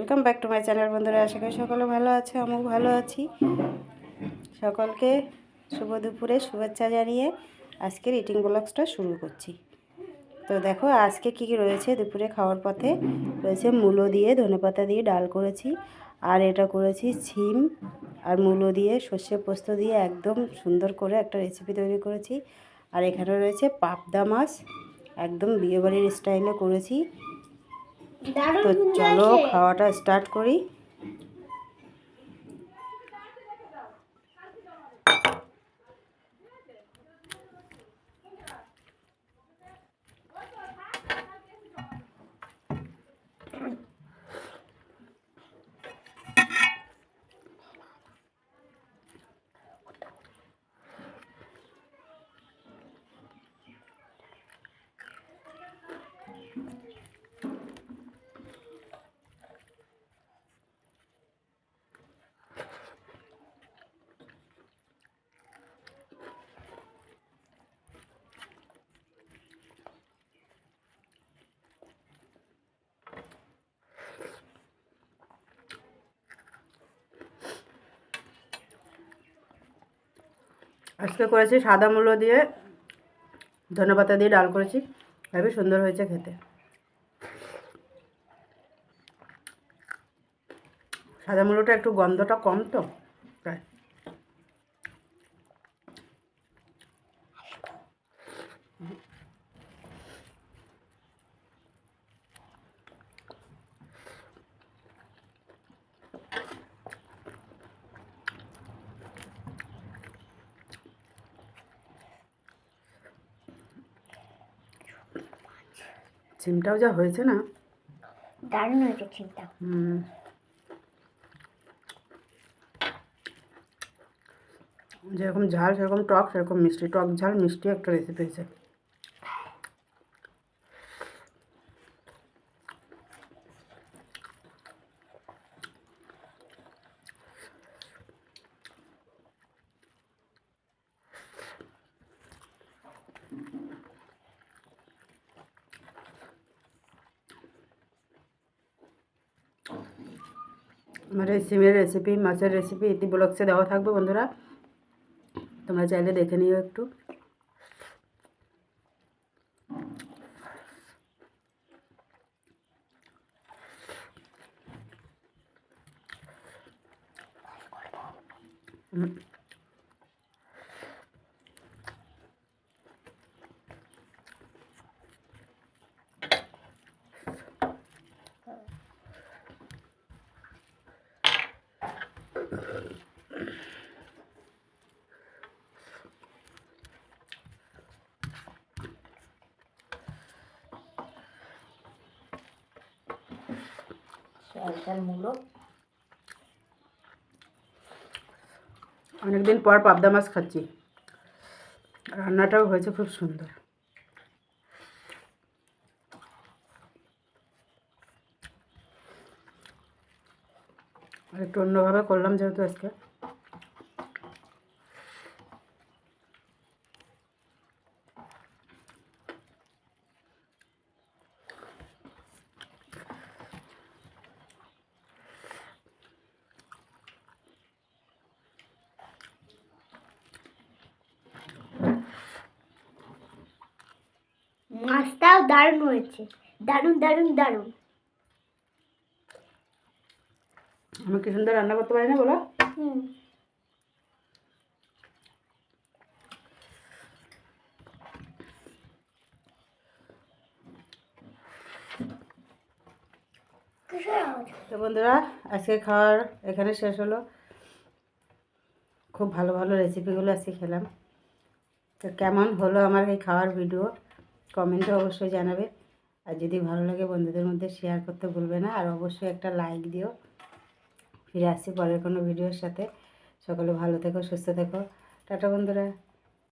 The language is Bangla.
Welcome back to my channel বন্ধুরা। আশা করি সকলে ভালো আছে, আমিও ভালো আছি। সকলকে শুভ দুপুরে শুভেচ্ছা জানিয়ে আজকের ইটিং ব্লগসটা শুরু করছি। তো দেখো, আজকে কী কী রয়েছে দুপুরে খাওয়ার পথে? রয়েছে মূলো দিয়ে ধনেপাতা দিয়ে ডাল করেছি, আর এটা করেছি সিম আর মূলো দিয়ে সর্ষে পোস্ত দিয়ে একদম সুন্দর করে একটা রেসিপি তৈরি করেছি। আর এখানে রয়েছে পাবদা মাছ, একদম বিয়েবাড়ির স্টাইলে করেছি। তো চলো খাওয়াটা স্টার্ট করি। আজকে করেছি সাদা মূলো দিয়ে ধনেপাতা দিয়ে ডাল করেছি। খুবই সুন্দর হয়েছে খেতে। সাদা মূলোটা একটু গন্ধটা কম তো। সিমটাও যা হয়েছে না? দারুণ হয়েছে চিমটা হুম। যেরকম ঝাল সেরকম টক সেরকম মিষ্টি টক ঝাল মিষ্টি একটা রেসিপি হয়েছে। আমার এই সিমের রেসিপি মাছের রেসিপি ইতি ব্লগসে দেওয়া থাকবে বন্ধুরা তোমরা চাইলে দেখে নিও একটু হুম। অনেকদিন পর পাবদা মাছ খাচ্ছি। রান্নাটাও হয়েছে খুব সুন্দর। আর একটু অন্যভাবে করলাম যেহেতু আজকে। মাছটাও দারুণ হয়েছে। দারুণ দারুণ দারুণ। আমি কি সুন্দর রান্না করতে পারি না বলো? তো বন্ধুরা আজকে খাওয়ার এখানে শেষ হলো। খুব ভালো ভালো রেসিপিগুলো আজকে খেলাম। তো কেমন হলো আমার এই খাওয়ার ভিডিও কমেন্টে অবশ্যই জানাবে। আর যদি ভালো লাগে বন্ধুদের মধ্যে শেয়ার করতে ভুলবে না আর অবশ্যই একটা লাইক দিও। ফিরে আসছি পরের কোনো ভিডিওর সাথে। সকলে ভালো থেকো সুস্থ থেকো। টাটা বন্ধুরা।